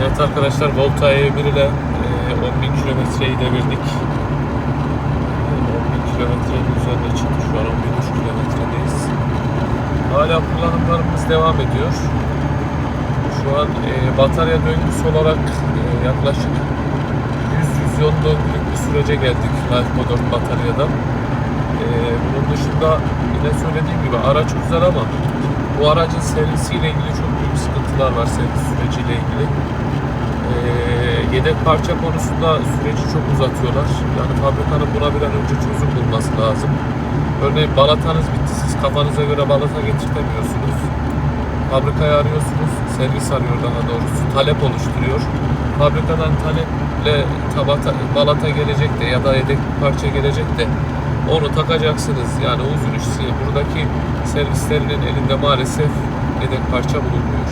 Evet arkadaşlar Volta E1 ile e, 10.000 kilometreyi devirdik. E, 10.000 kilometrenin üzerine çıktı. Şu an 11.5 kilometredeyiz. Hala kullanımlarımız devam ediyor. Şu an e, batarya döngüsü olarak e, yaklaşık 100-110 döngülük bir sürece geldik Life Motor bataryadan. E, bunun dışında yine söylediğim gibi araç güzel ama bu aracın servisiyle ilgili çok büyük sıkıntılar var servis süreciyle ilgili. Ee, yedek parça konusunda süreci çok uzatıyorlar. Yani fabrikanın buna bir an önce çözüm bulması lazım. Örneğin balatanız bitti. Siz kafanıza göre balata getirtemiyorsunuz. Fabrikayı arıyorsunuz. Servis arıyor daha doğrusu. Talep oluşturuyor. Fabrikadan taleple tabata, balata gelecek de ya da yedek parça gelecek de onu takacaksınız. Yani uzun işçi buradaki servislerinin elinde maalesef yedek parça bulunmuyor.